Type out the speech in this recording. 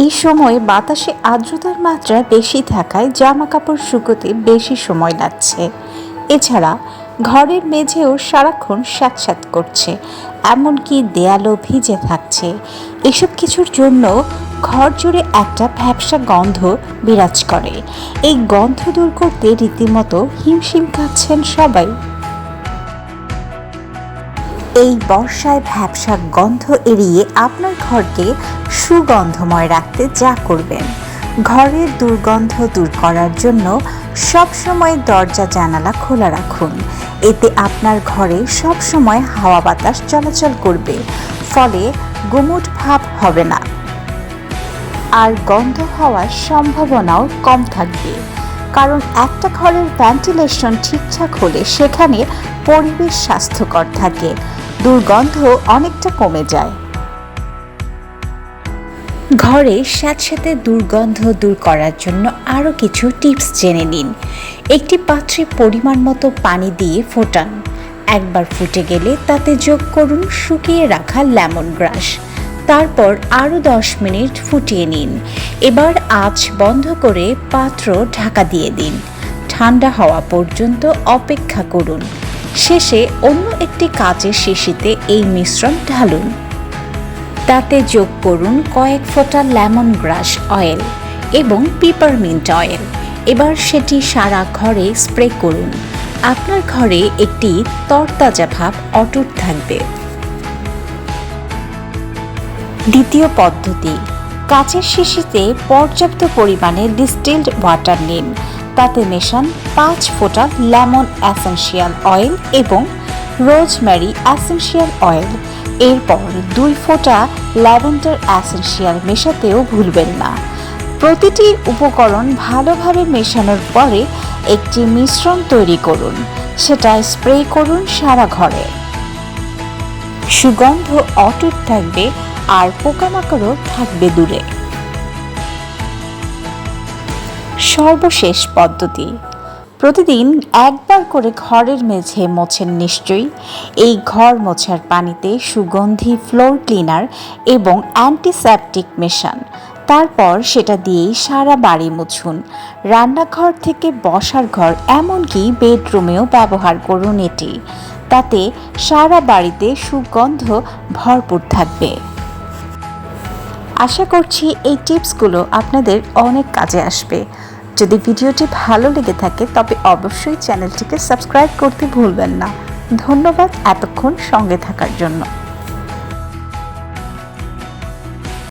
এই সময় বাতাসে আর্দ্রতার মাত্রা বেশি থাকায় জামা কাপড় শুকোতে বেশি সময় লাগছে। এছাড়া ঘরের মেঝেও সারাক্ষণ স্যাঁতস্যাঁত করছে, এমনকি দেয়ালও ভিজে থাকছে। এসব কিছুর জন্য ঘর জুড়ে একটা ভ্যাবসা গন্ধ বিরাজ করে। এই গন্ধ দূর করতে রীতিমতো হিমশিম খাচ্ছেন সবাই। এই বর্ষায় ভ্যাবসা গন্ধ এড়িয়ে আপনার ঘরকে সুগন্ধময় রাখতে যা করবেন। ঘরের দুর্গন্ধ দূর করার জন্য সবসময় দরজা জানালা খোলা রাখুন। এতে আপনার ঘরে সবসময় হাওয়া বাতাস চলাচল করবে, ফলে গুমুট ভাব হবে না। আর গন্ধ হওয়ার সম্ভাবনাও কম থাকবে। কারণ একটা ঘরের ভেন্টিলেশন ঠিকঠাক হলে সেখানে পরিবেশ স্বাস্থ্যকর থাকে। দুর্গন্ধ অনেকটা কমে যায়। ঘরে স্যাঁতস্যাঁতে দুর্গন্ধ দূর করার জন্য আরও কিছু টিপস জেনে নিন। একটি পাত্রে পরিমাণ মতো পানি দিয়ে ফোটান। একবার ফুটে গেলে তাতে যোগ করুন শুকিয়ে রাখা লেমন গ্রাস। তারপর আরও দশ মিনিট ফুটিয়ে নিন। এবার আঁচ বন্ধ করে পাত্র ঢাকা দিয়ে দিন। ঠান্ডা হওয়া পর্যন্ত অপেক্ষা করুন। শেষে অন্য একটি কাচের শিশিতে এই মিশ্রণ ঢালুন। তাতে যোগ করুন কয়েক ফোঁটা লেমন গ্রাস অয়েল এবং পিপারমিন্ট অয়েল। এবার সেটি সারা ঘরে স্প্রে করুন। আপনার ঘরে একটি তরতাজা ভাব অটুট থাকবে। দ্বিতীয় পদ্ধতি কাচের শিশিতে পর্যাপ্ত পরিমাণে ডিস্টিলড ওয়াটার নিন। তাতে মেশান পাঁচ ফোঁটা লেমন অ্যাসেন্সিয়াল অয়েল এবং রোজমেরি অ্যাসেন্সিয়াল অয়েল। এরপর দুই ফোঁটা ল্যাভেন্ডার অ্যাসেন্সিয়াল মেশাতেও ভুলবেন না। প্রতিটি উপকরণ ভালোভাবে মেশানোর পরে একটি মিশ্রণ তৈরি করুন। সেটা স্প্রে করুন সারা ঘরে। সুগন্ধ অটুট থাকবে আর পোকামাকড়ও থাকবে দূরে। সর্বশেষ পদ্ধতি। প্রতিদিন একবার করে ঘরের মেঝে মোছেন নিশ্চয়ই। এই ঘর মোছার পানিতে সুগন্ধি ফ্লোর ক্লিনার এবং অ্যান্টিসেপটিক মেশান। তারপর সেটা দিয়েই সারা বাড়ি মুছুন। রান্নাঘর থেকে বসার ঘর এমনকি বেডরুমেও ব্যবহার করুন এটি। তাতে সারা বাড়িতে সুগন্ধ ভরপুর থাকবে। আশা করছি এই টিপসগুলো আপনাদের অনেক কাজে আসবে। যদি ভিডিওটি ভালো লেগে থাকে, তবে অবশ্যই চ্যানেলটিকে সাবস্ক্রাইব করতে ভুলবেন না। ধন্যবাদ এতক্ষণ সঙ্গে থাকার জন্য।